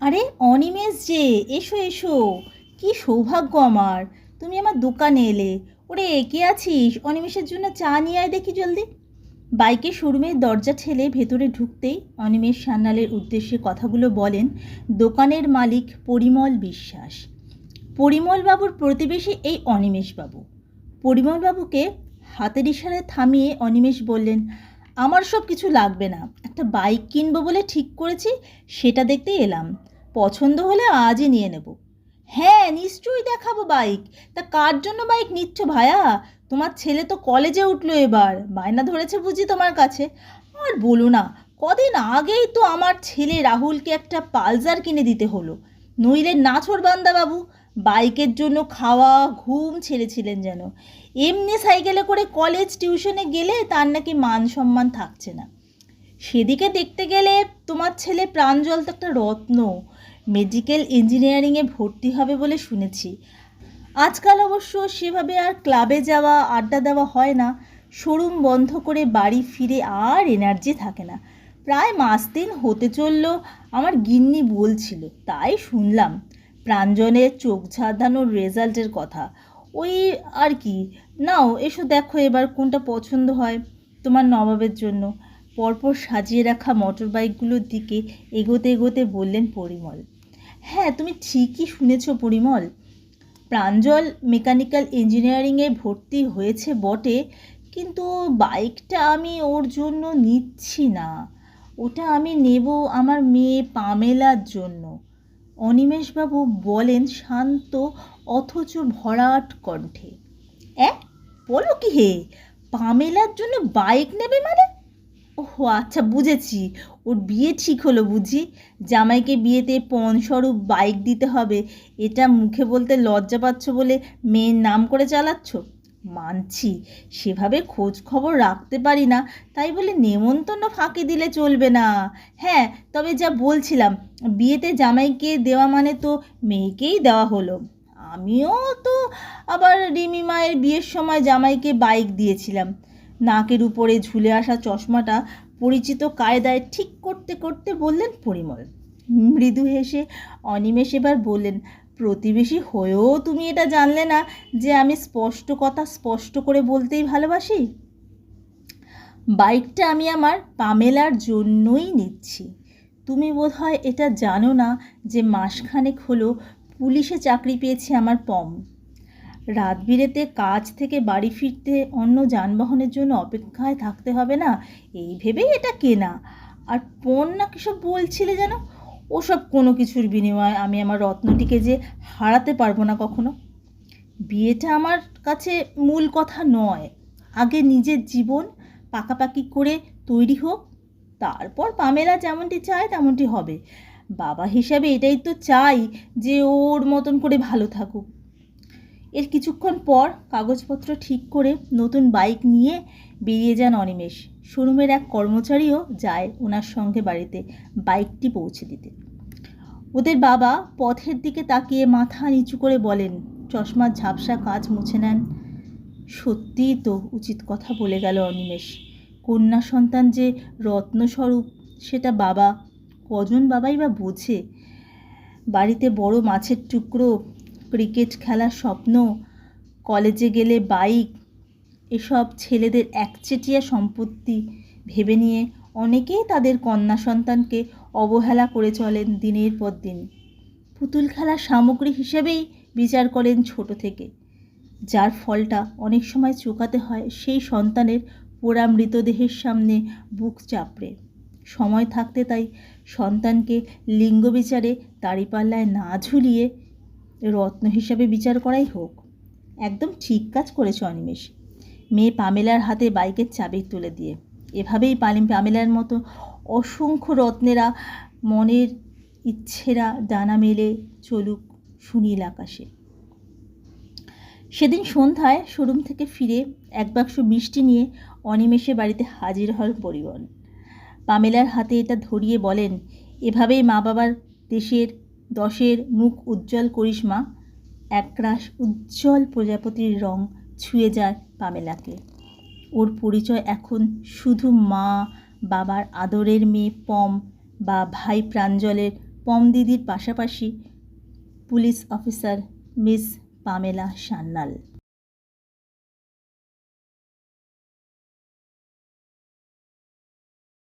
আরে অনিমেষ যে, এসো এসো। কি সৌভাগ্য আমার। তুমি আমার দোকানে এলে। ওরে, কে আছিস? অনিমেষের জন্য চা নিয়ে আয় দেখি জলদি। বাইকের শোরুমের দরজা ঠেলে ভেতরে ঢুকতেই অনিমেষ সান্যালের উদ্দেশ্যে কথাগুলো বলেন দোকানের মালিক পরিমল বিশ্বাস। পরিমলবাবুর প্রতিবেশী এই অনিমেষবাবু। পরিমলবাবুকে হাতের ইশারায় থামিয়ে অনিমেষ বললেন, আমার সব কিছু লাগবে না। একটা বাইক কিনবো বলে ঠিক করেছি, সেটা দেখতেই এলাম। পছন্দ হলে আজই নিয়ে নেব। হ্যাঁ নিশ্চয়ই দেখাবো বাইক তা কার জন্য বাইক নিচ্ছ ভায়া? তোমার ছেলে তো কলেজে উঠল এবার। বায়না ধরেছে বুঝি তোমার কাছে। আর বলো না, কদিন আগেই তো আমার ছেলে রাহুলকে একটা পালসার কিনে দিতে হলো। নইলে নাছর বান্দা বাবু বাইকের জন্য খাওয়া, ঘুম ছেড়েছিলেন যেন। এমনি সাইকেলে করে কলেজ টিউশনে গেলে তার নাকি মান সম্মান থাকছে না। সেদিকে দেখতে গেলে তোমার ছেলে প্রাঞ্জল তো একটা রত্ন। মেডিকেল ইঞ্জিনিয়ারিংয়ে ভর্তি হবে বলে শুনেছি। আজকাল অবশ্য সেভাবে আর ক্লাবে যাওয়া, আড্ডা দেওয়া হয় না। শোরুম বন্ধ করে বাড়ি ফিরে আর এনার্জি থাকে না। প্রায় মাস দিন হতে চলল, আমার গিন্নি বলছিল, তাই শুনলাম। প্রাঞ্জনের চোখ ঝাঁধানোর রেজাল্টের কথা। ওই আর কি, নাও, এসো দেখো এবার কোনটা পছন্দ হয় তোমার নবাবের জন্য। পরপর সাজিয়ে রাখা মোটর বাইকগুলোর দিকে এগোতে এগোতে বললেন পরিমল। হ্যাঁ তুমি ঠিকই শুনেছ পরিমল। প্রাঞ্জল মেকানিক্যাল ইঞ্জিনিয়ারিংয়ে ভর্তি হয়েছে বটে, কিন্তু বাইকটা আমি ওর জন্য নিচ্ছি না। ওটা আমি নেব আমার মেয়ে পামেলার জন্য। অনিমেষবাবু বলেন শান্ত, অথচ ভরাট কণ্ঠে। অ্যাঁ? বলো কি হে? পামেলার জন্য বাইক নেবে মানে? ওহো আচ্ছা বুঝেছি। ওর বিয়ে ঠিক হলো বুঝি। জামাইকে বিয়েতে পণস্বরূপ বাইক দিতে হবে। এটা মুখে বলতে লজ্জা পাচ্ছ বলে মেয়ের নাম করে চালাচ্ছ? মানছি, সেভাবে খোঁজ খবর রাখতে পারি না। তাই বলে নেমন্তন্ন ফাঁকি দিলে চলবে না। হ্যাঁ তবে যা বলছিলাম, বিয়েতে জামাইকে দেওয়া মানে তো মেয়েকেই দেওয়া হলো। আমিও তো আবার রিমি মায়ের বিয়ের সময় জামাইকে বাইক দিয়েছিলাম। নাকের উপরে ঝুলে আসা চশমাটা পরিচিত কায়দায় ঠিক করতে করতে বললেন পরিমল। মৃদু হেসে অনিমেষ এবার বললেন, প্রতিবেশী হয়েও তুমি এটা জানলে না যে আমি স্পষ্ট কথা স্পষ্ট করে বলতেই ভালোবাসি? বাইকটা আমি আমার পামেলার জন্যই নিচ্ছি। তুমি বোধহয় এটা জানো না যে মাসখানেক হলো পুলিশে চাকরি পেয়েছে আমার পম। রাত বিরেতে কাজ থেকে বাড়ি ফিরতে অন্য যানবাহনের জন্য অপেক্ষায় থাকতে হবে না? এই ভেবেই এটা কেনা। আর পণ না কিসব বলছিলে যেন? ওসব কোনো কিছুর বিনিময়ে আমি আমার রত্নটিকে যে হারাতে পারব না কখনো? বিয়েটা আমার কাছে মূল কথা নয়। আগে নিজের জীবন পাকাপাকি করে তৈরি হোক, তারপর পামেলা যেমনটি চায় তেমনটি হবে। বাবা হিসাবে এটাই তো চাই যে ওর মতন করে ভালো থাকুক। এর কিছুক্ষণ পর কাগজপত্র ঠিক করে নতুন বাইক নিয়ে বেরিয়ে যান অনিমেষ। শোরুমের এক কর্মচারীও যায় ওনার সঙ্গে বাড়িতে বাইকটি পৌঁছে দিতে। ওদের বাবা পথের দিকে তাকিয়ে মাথা নিচু করে বলেন, চশমার ঝাপসা কাজ মুছে নেন। সত্যিই তো উচিত কথা বলে গেল অনিমেষ। কন্যা সন্তান যে রত্নস্বরূপ, সেটা বাবা কজন বাবাই বা বোঝে? বাড়িতে বড় মাছের টুকরো ক্রিকেট খেলার স্বপ্ন, কলেজে গেলে বাইক, এসব ছেলেদের একচেটিয়া সম্পত্তি ভেবে নিয়ে অনেকেই তাদের কন্যা সন্তানকে অবহেলা করে চলেন দিনের পর দিন। পুতুল খেলার সামগ্রী হিসেবেই বিচার করেন ছোট থেকে। যার ফলটা অনেক সময় চোকাতে হয়, সেই সন্তানের পোড়া মৃতদেহের সামনে বুক চাপড়ে। সময় থাকতে তাই সন্তানকে লিঙ্গ বিচারে দাড়িপাল্লায় না ঝুলিয়ে রত্ন হিসাবে বিচার করাই হোক। একদম ঠিক কাজ করেছে অনিমেষ। মেয়ে পামেলার হাতে বাইকের চাবি তুলে দিয়ে। এভাবেই পালিম পামেলার মতো অসংখ্য রত্নেরা মনের ইচ্ছেরা ডানা মেলে চলুক সুনীল আকাশে। সেদিন সন্ধ্যায় শোরুম থেকে ফিরে এক বাক্স মিষ্টি নিয়ে অনিমেষে বাড়িতে হাজির হল পরিবহন। পামেলার হাতে এটা ধরিয়ে বলেন, এভাবেই মা বাবার দেশের দশের মুখ উজ্জ্বল করিস মা। একরাশ উজ্জ্বল প্রজাপতির রং ছুঁয়ে যায় পামেলাকে। ওর পরিচয় এখন শুধু মা, বাবার আদরের মেয়ে পম বা ভাই প্রাঞ্জলের পম দিদির পাশাপাশি police officer miss Pamela Sanyal.